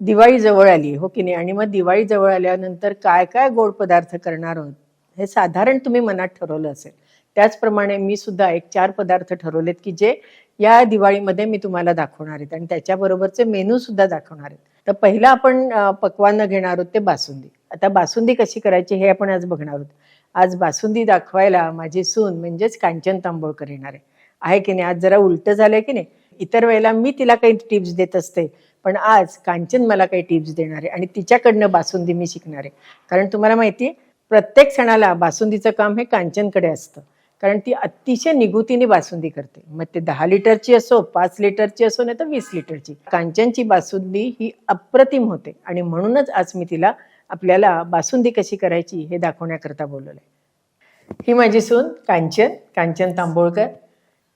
दिवाळी जवळ आली हो की नाही? आणि मग दिवाळी जवळ आल्यानंतर काय काय गोड पदार्थ करणार आहोत? हे साधारण तुम्ही मनात ठरवलं असेल. त्याचप्रमाणे मी सुद्धा एक चार पदार्थ ठरवलेत की जे या दिवाळीमध्ये मी तुम्हाला दाखवणार आहेत. आणि त्याच्याबरोबरचे मेनू सुद्धा दाखवणार आहेत. तर पहिलं आपण पकवानं घेणार आहोत ते बासुंदी. आता बासुंदी कशी करायची हे आपण आज बघणार आहोत. आज बासुंदी दाखवायला माझी सून म्हणजेच कांचन तांबोळकर येणार आहे. आहे की नाही? आज जरा उलट झालंय की नाही? इतर वेळेला मी तिला काही टिप्स देत असते. पण आज कांचन मला काही टिप्स देणार आहे आणि तिच्याकडनं बासुंदी मी शिकणार. आहे कारण तुम्हाला माहिती आहे प्रत्येक सणाला बासुंदीचं काम हे कांचनकडे असतं. कारण ती अतिशय निगुतीने बासुंदी करते. मग ते दहा लिटरची असो पाच लिटरची असो नाही तर वीस लिटरची. कांचनची बासुंदी ही अप्रतिम होते. आणि म्हणूनच आज मी तिला आपल्याला बासुंदी कशी करायची हे दाखवण्याकरता बोलवलंय. ही माझी सून कांचन कांचन तांबोळकर.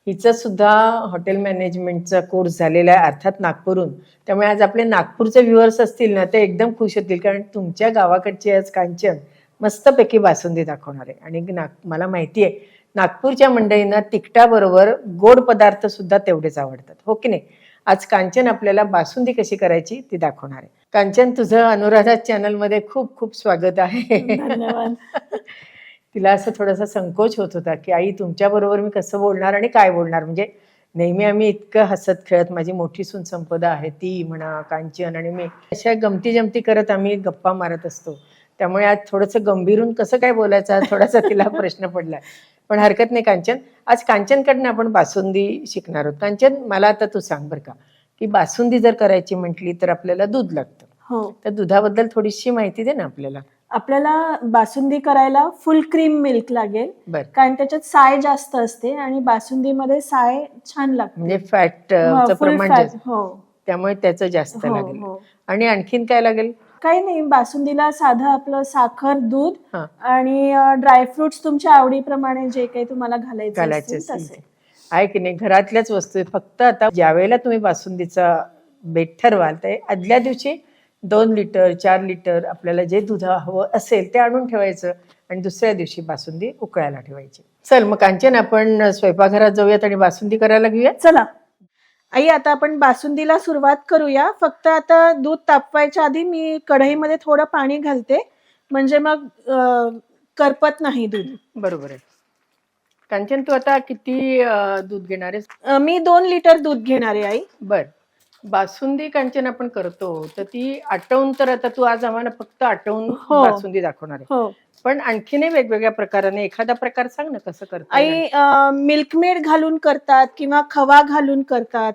हिचं सुद्धा हॉटेल मॅनेजमेंटचा कोर्स झालेला आहे अर्थात नागपूरहून. त्यामुळे आज आपले नागपूरचे व्ह्युअर्स असतील ना ते एकदम खुश होतील कारण तुमच्या गावाकडची आज कांचन मस्तपैकी बासुंदी दाखवणार आहे. आणि नाग मला माहिती आहे नागपूरच्या मंडळींना तिखटाबरोबर गोड पदार्थ सुद्धा तेवढेच आवडतात. हो की नाही? आज कांचन आपल्याला बासुंदी कशी करायची ती दाखवणार आहे. कांचन तुझं अनुराधा चॅनलमध्ये खूप खूप स्वागत आहे. धन्यवाद. तिला असं थोडासा संकोच होत होता की आई तुमच्याबरोबर मी कसं बोलणार आणि काय बोलणार? म्हणजे नेहमी आम्ही इतकं हसत खेळत माझी मोठी सून संपदा आहे ती म्हणा कांचन आणि मी अशा गमती जमती करत आम्ही गप्पा मारत असतो. त्यामुळे आज थोडंसं गंभीरून कसं काय बोलायचं? थोडासा तिला प्रश्न पडलाय. पण हरकत नाही कांचन. आज कांचनकडनं आपण बासुंदी शिकणार आहोत. कांचन मला आता तू सांग बरं का की बासुंदी जर करायची म्हटली तर आपल्याला दूध लागतं. हो. तर दुधाबद्दल थोडीशी माहिती दे ना आपल्याला. आपल्याला बासुंदी करायला फुल क्रीम मिल्क लागेल. बर. कारण त्याच्यात साय जास्त असते आणि बासुंदीमध्ये साय छान लागते. म्हणजे फॅट हो, प्रमाण हो. त्यामुळे त्याचं जास्त हो, लागेल. हो. आणि आणखीन काय लागेल? काही नाही बासुंदीला साधं आपलं साखर दूध आणि ड्रायफ्रुट्स तुमच्या आवडीप्रमाणे जे काही तुम्हाला घालायचे आहे की नाही? घरातल्याच वस्तू फक्त आता ज्या वेळेला तुम्ही बासुंदीचा बेट ठरवाल ते आदल्या दिवशी दोन लिटर चार लिटर आपल्याला जे दूध हवं असेल ते आणून ठेवायचं आणि दुसऱ्या दिवशी बासुंदी उकळायला ठेवायची. चल मग कांचन आपण स्वयंपाकघरात जाऊयात आणि बासुंदी करायला घेऊयात? चला. आई आता आपण बासुंदीला सुरुवात करूया. फक्त आता दूध तापवायच्या आधी मी कढईमध्ये थोडं पाणी घालते. म्हणजे मग करपत नाही दूध. बरोबर आहे. कांचन तू आता किती दूध घेणार आहेस? मी दोन लिटर दूध घेणार आहे आई. बर. बासुंदी कांचन आपण करतो तर ती आटवून तर आता तू आज आम्हाला फक्त आटवून हो. बासुंदी दाखवणार आहे. हो. पण आणखीनही वेगवेगळ्या प्रकाराने एखादा प्रकार सांग ना कसं करता? आई मिल्कमेड घालून करतात किंवा खवा घालून करतात.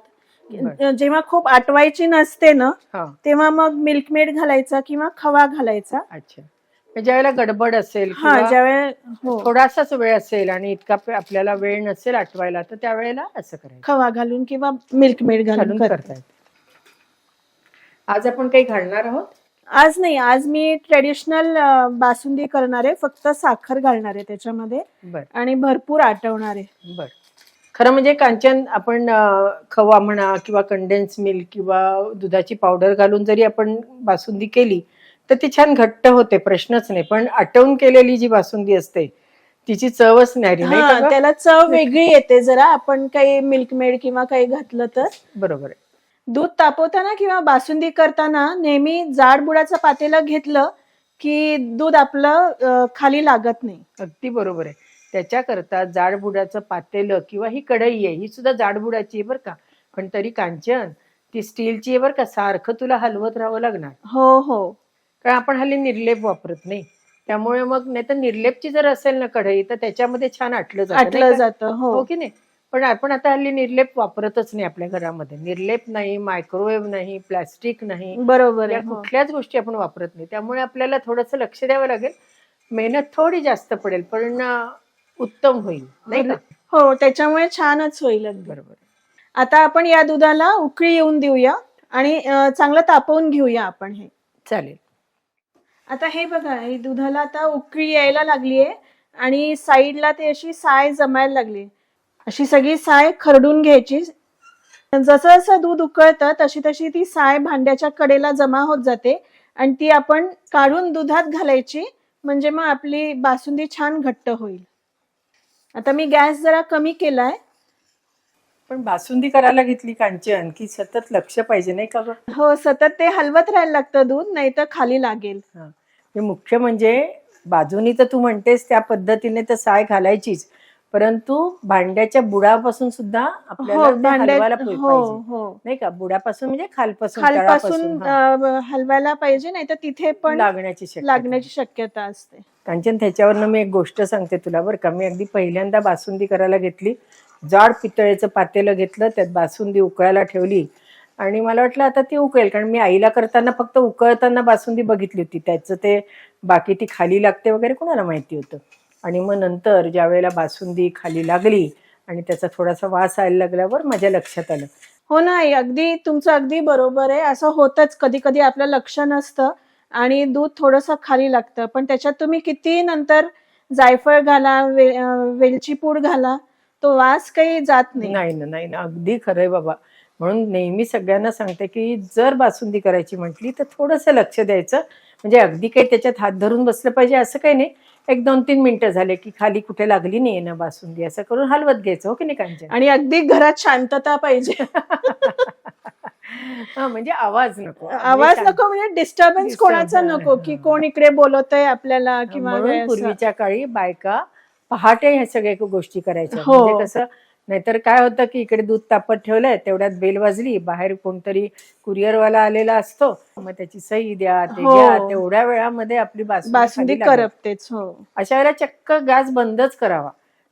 जेव्हा खूप आटवायची नसते ना हा. तेव्हा मग मिल्कमेड घालायचा किंवा खवा घालायचा. अच्छा. मग ज्यावेळेला गडबड असेल हा किंवा ज्यावेळेस हो. थोडासाच वेळ असेल आणि इतका पे- आपल्याला वेळ नसेल आठवायला तर त्यावेळेला असं करायचं. खवा घालून किंवा मिल्कमेड घालून घालून करतात. करता येतं. आज आपण काही घालणार आहोत? आज नाही आज मी ट्रेडिशनल बासुंदी करणार आहे फक्त साखर घालणार आहे त्याच्यामध्ये. बर. आणि भरपूर आटवणार आहे. बर. खरं म्हणजे कांचन आपण खवा म्हणा किंवा कंडेन्स मिल्क किंवा दुधाची पावडर घालून जरी आपण बासुंदी केली तर ती छान घट्ट होते प्रश्नच नाही. पण आटवून केलेली जी बासुंदी असते तिची चवच नाही? त्याला चव वेगळी येते जरा. आपण काही मिल्कमेड किंवा काही घातलं तर. बरोबर आहे. दूध तापवताना किंवा बासुंदी करताना नेहमी जाड बुडाचं पातेलं घेतलं की दूध आपलं खाली लागत नाही. अगदी बरोबर आहे. त्याच्याकरता जाडबुडाचं पातेलं किंवा ही कढई आहे ही सुद्धा जाडबुडाची आहे बरं का. पण तरी कांचन ती स्टीलची आहे बरं का. सारखं तुला हलवत राहावं लागणार. हो हो. कारण आपण हल्ली निर्लेप वापरत नाही. त्यामुळे मग नाही तर निर्लेपची जर असेल ना कढई तर त्याच्यामध्ये छान आटलं जातं आटलं? जातं हो. हो की नाही? पण आपण आता हल्ली निर्लेप वापरतच नाही आपल्या घरामध्ये. निर्लेप नाही मायक्रोवेव्ह नाही प्लास्टिक नाही. बरोबर या हो. कुठल्याच गोष्टी आपण वापरत नाही. त्यामुळे आपल्याला थोडंसं लक्ष द्यावं लागेल. मेहनत थोडी जास्त पडेल पण उत्तम होईल नाही का? हो त्याच्यामुळे छानच होईल. बरोबर आता आपण या दुधाला उकळी येऊन देऊया आणि चांगलं तापवून घेऊया आपण हे. चालेल. आता हे बघा हे दुधाला आता उकळी यायला लागलीये आणि साईडला ते अशी साय जमायला लागली अशी सगळी साय खरडून घ्यायची. जसं जसं दूध उकळतं तशी तशी ती साय भांड्याच्या कडेला जमा होत जाते. आणि ती आपण काढून दुधात घालायची म्हणजे मग आपली बासुंदी छान घट्ट होईल. आता मी गॅस जरा कमी केलाय. पण बासुंदी करायला घेतली कांचन की सतत लक्ष पाहिजे नाही का गं? हो सतत ते हलवत राहायला लागतं दूध नाही तर खाली लागेल. हा. मुख्य म्हणजे बाजूनी तर तू म्हणतेस त्या पद्धतीने तर साय घालायचीच. परंतु भांड्याच्या बुडापासून सुद्धा आपल्याला हो ते हलवायला हो पाहिजे. हो. नाही का? बुडापासून म्हणजे खालपासून खालपासून. अं, हलवायला पाहिजे नाही तर तिथे पण लागण्याची शक्यता. लागण्याची शक्यता असते. कांचन त्याच्यावरनं मी एक गोष्ट सांगते तुला बरं का. मी अगदी पहिल्यांदा बासुंदी करायला घेतली. जाड पितळेचं पातेलं घेतलं त्यात बासुंदी उकळायला ठेवली. आणि मला वाटलं आता ती उकळेल कारण मी आईला करताना फक्त उकळताना बासुंदी बघितली होती. त्याचं ते बाकी ती खाली लागते वगैरे कोणाला माहिती होतं. आणि मग नंतर ज्या वेळेला बासुंदी खाली लागली आणि त्याचा थोडासा वास यायला लागल्यावर माझ्या लक्षात आलं. हो ना आई, अगदी तुमचं अगदी बरोबर आहे. असं होतच. कधी कधी आपलं लक्ष नसतं आणि दूध थोडंसं खाली लागतं. पण त्याच्यात तुम्ही किती नंतर जायफळ घाला वे, वेलची पूड घाला तो वास काही जात नाही. नाही ना नाही ना. अगदी खरंय बाबा. म्हणून नेहमी सगळ्यांना सांगते की जर बासुंदी करायची म्हटली तर थोडंसं लक्ष द्यायचं. म्हणजे अगदी काही त्याच्यात हात धरून बसलं पाहिजे असं काही नाही. एक दोन तीन मिनिटं झाले की खाली कुठे लागली नाही ना बासुंदी असं करून हलवत घ्यायचं हो की नाही कांचन आणि अगदी घरात शांतता पाहिजे हा म्हणजे आवाज नको आवाज नको म्हणजे डिस्टर्बन्स कोणाचा काय की हा. कोण इकडे बोलत आहे आपल्याला किंवा म्हणून काय असं. पूर्वीच्या काळी बायका पहाटे ह्या सगळ्या गोष्टी करायच्या हो. म्हणजे कसं नाहीतर काय होतं की इकडे दूध तापत ठेवलंय तेवढ्यात बेल वाजली बाहेर कोणतरी कुरिअरवाला आलेला असतो मग त्याची सही द्या ते हो. द्या तेवढ्या वेळामध्ये आपली बासुंदी बासुंदी खाली. करपतेच हो अशा वेळेला चक्क गॅस बंदच करावा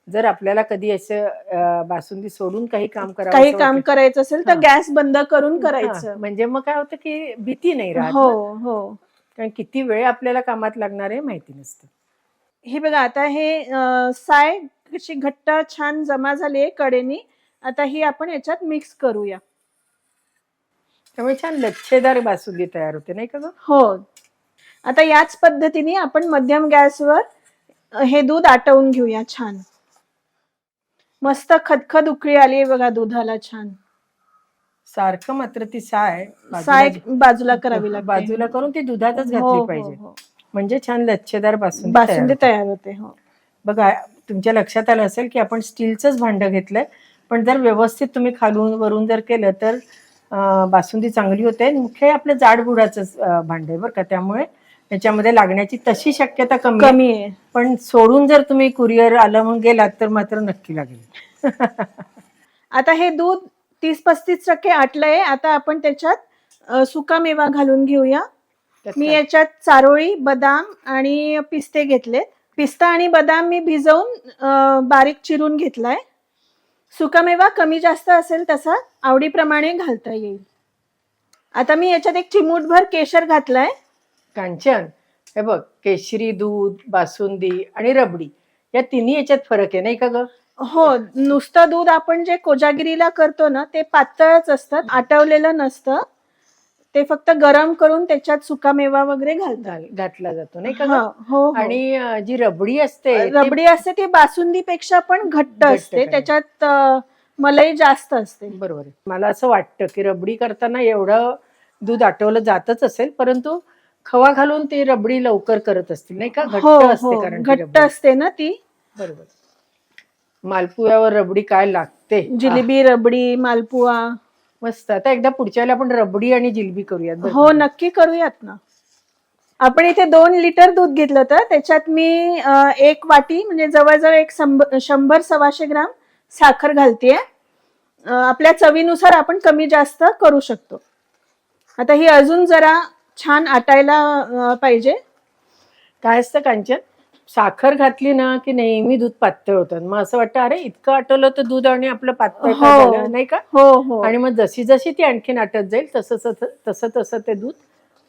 जर आपल्याला कधी असं अं, बासुंदी सोडून काही काम करावं काही काम करायचं असेल तर हा. गॅस बंद करून हा, करायचं म्हणजे मग काय होतं की भीती नाही राहत हो ना. हो कारण किती वेळ आपल्याला कामात लागणार आहे माहिती नसतं हे बघा आता हे अं, साय कशी घट्ट छान जमा झाली आहे कडेनी. आता ही आपण याच्यात मिक्स करूया. त्यामुळे छान लच्छेदार बासुंदी तयार होते नाही का गं? हो. आता याच पद्धतीने आपण मध्यम गॅसवर हे दूध आटवून घेऊया छान. मस्त खदखद उकळी आली आहे बघा दुधाला छान. सारखं मात्र ती साय बाजूला- साय बाजूला करावी लागते. बाजूला करून ती दुधातच हो, घातली हो, पाहिजे. हो. म्हणजे छान लच्छेदार बासुंदी बासुंदी तयार होते. तयार होते हो. बघा तुमच्या लक्षात आलं असेल की आपण स्टीलचंच भांड घेतलंय. पण जर व्यवस्थित तुम्ही खालून वरून जर केलं तर बासुंदी चांगली होते. आणि मुख्य आपलं जाड बुडाचं भांड आहे बरं का. त्यामुळे त्याच्यामध्ये लागण्याची तशी शक्यता कमी. कमी आहे. पण सोडून जर तुम्ही कुरिअर आलं मग गेलात तर मात्र नक्की लागेल. आता हे दूध तीस पस्तीस टक्के आटलंय. आता आपण त्याच्यात अ, सुका मेवा घालून घेऊया. मी? याच्यात चारोळी बदाम आणि पिस्ते घेतले पिस्ता आणि बदाम मी भिजवून बारीक चिरून घेतलाय. सुका मेवा कमी जास्त असेल तसा आवडीप्रमाणे घालता येईल. आता मी याच्यात एक चिमूटभर केशर घातलाय. कांचन हे बघ केशरी दूध बासुंदी आणि रबडी या तिन्ही याच्यात फरक आहे नाही का ग? हो नुसतं दूध आपण जे कोजागिरीला करतो ना ते पातळच असतं आटवलेलं नसतं. ते फक्त गरम करून त्याच्यात सुका मेवा वगैरे घालतात घाल- घातला जातो नाही का हो, ग? हो हो. आणि जी रबडी असते ती- रबडी असते ती बासुंदीपेक्षा पण घट्ट घट्ट असते. त्याच्यात अ, मलाई जास्त असते बरोबर आहे. मला असं वाटतं की रबडी करताना एवढं दूध आटवलं जातच असेल परंतु खवा घालून ती रबडी लवकर करत असतील नाही का घट्ट हो असते हो कारण ती घट्ट रबडी. असते ना ती बरोबर मालपुऱ्यावर रबडी काय लागते जिलेबी रबडी मालपुआ मस्त. आता एकदा पुढच्या वेळेला आपण रबडी आणि जिलबी करूयात बरं हो का? नक्की करूयात ना. आपण इथे दोन लिटर दूध घेतलं तर त्याच्यात मी अ, एक वाटी म्हणजे जवळजवळ एक शंभ- शंभर सव्वाशे ग्राम साखर घालतेय. अ, आपल्या चवीनुसार आपण कमी जास्त करू शकतो. आता ही अजून जरा छान आटायला अ, पाहिजे. काय असतं कांचन? साखर घातली ना की नेहमी दूध पातळ होतं. मग असं वाटतं अरे इतकं आटवलं तर दूध आणि आपलं पातळ का हो. झालं नाही का? हो हो. आणि मग जशी जशी ती आणखीन आटत जाईल तसं तसं तसं तसं ते दूध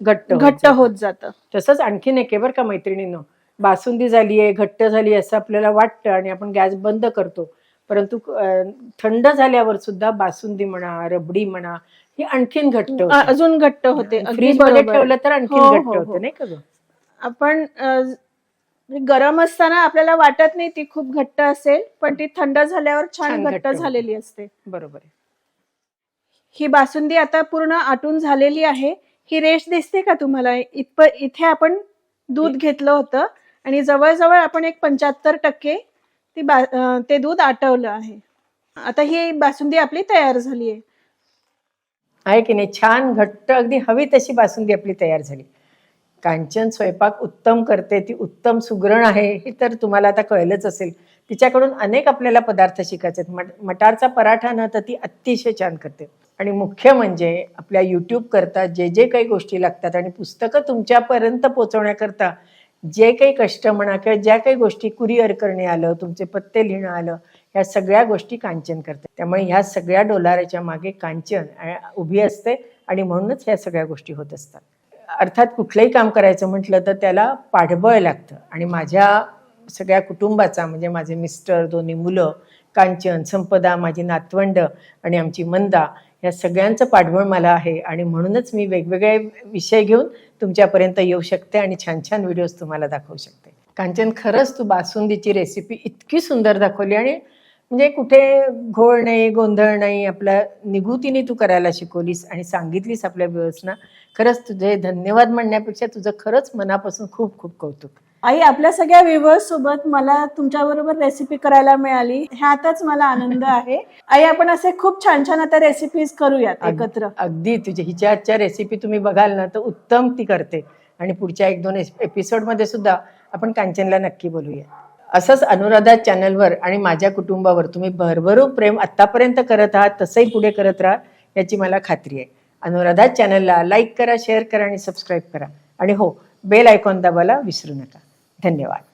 घट्ट होत घट्ट जातं. होत जातं. तसंच आणखीन एक आहे बरं का मैत्रिणींनो. बासुंदी झाली आहे घट्ट झाली असं आपल्याला वाटतं आणि आपण गॅस बंद करतो. परंतु अं, थंड झाल्यावर सुद्धा बासुंदी म्हणा रबडी म्हणा ही आणखीन घट्ट होते. अजून घट्ट होते. अगदी फ्रीजमध्ये बरोबर. ठेवलं तर आणखीन हो, घट्ट हो, हो. होते नाही का ग? आपण अ, गरम असताना आपल्याला वाटत नाही ती खूप घट्ट असेल पण ती थंड झाल्यावर छान घट्ट. झालेली असते. बरोबर ही बासुंदी आता पूर्ण आटून झालेली आहे. ही रेश दिसते का तुम्हाला? इथप इथे आपण दूध घेतलं होतं आणि जवळजवळ आपण एक पंच्याहत्तर टक्के ती बा ते दूध आटवलं आहे. आता ही बासुंदी आपली तयार झाली आहे. आहे की नाही? छान घट्ट अगदी हवी तशी बासुंदी आपली तयार झाली. कांचन स्वयंपाक उत्तम करते ती उत्तम सुगरण आहे हे तर तुम्हाला आता कळलंच असेल. तिच्याकडून अनेक आपल्याला पदार्थ शिकायचे आहेत. मट मटारचा पराठा न तर ती अतिशय छान करते. आणि मुख्य म्हणजे आपल्या यूट्यूब करता जे जे काही गोष्टी लागतात आणि पुस्तकं तुमच्यापर्यंत पोचवण्याकरता जे काही कष्ट म्हणा किंवा ज्या काही गोष्टी कुरिअर करणे आलं तुमचे पत्ते लिहिणं आलं ह्या सगळ्या गोष्टी कांचन करते. त्यामुळे ह्या सगळ्या डोलाराच्या मागे कांचन उभी असते आणि म्हणूनच ह्या सगळ्या गोष्टी होत असतात. अर्थात कुठलंही काम करायचं म्हटलं तर त्याला पाठबळ लागतं. आणि माझ्या सगळ्या कुटुंबाचा म्हणजे माझे मिस्टर दोन्ही मुलं कांचन संपदा माझी नातवंड आणि आमची मंदा या सगळ्यांचं पाठबळ मला आहे. आणि म्हणूनच मी वेगवेगळे विषय घेऊन तुमच्यापर्यंत येऊ शकते आणि छान छान व्हिडिओज तुम्हाला दाखवू शकते. कांचन खरंच तू बासुंदीची रेसिपी इतकी सुंदर दाखवली आणि म्हणजे कुठे घोळ नाही गोंधळ नाही आपल्या निगुतीने तू करायला शिकवलीस आणि सांगितलीस आपल्या व्यवस्था खरंच तुझे धन्यवाद म्हणण्यापेक्षा तुझं खरंच मनापासून खूप खूप कौतुक. आई आपल्या सगळ्या व्ह्युअर्स सोबत मला तुमच्या बरोबर रेसिपी करायला मिळाली. ह्यातच मला आनंद आहे. आई आपण असे खूप छान छान आता रेसिपीज करूयात एकत्र. अगदी तुझ्या हिच्या आजच्या रेसिपी तुम्ही बघाल ना तर उत्तम ती करते. आणि पुढच्या एक दोन एपिसोडमध्ये सुद्धा आपण कांचनला नक्की बोलूया असंच अनुराधा चॅनलवर आणि माझ्या कुटुंबावर तुम्ही भरभरून प्रेम आत्तापर्यंत करत आहात तसंही पुढे करत राहा याची मला खात्री आहे. अनुराधा चॅनलला लाईक करा शेअर करा आणि सबस्क्राईब करा. आणि हो बेल आयकॉन दाबायला विसरू नका. धन्यवाद.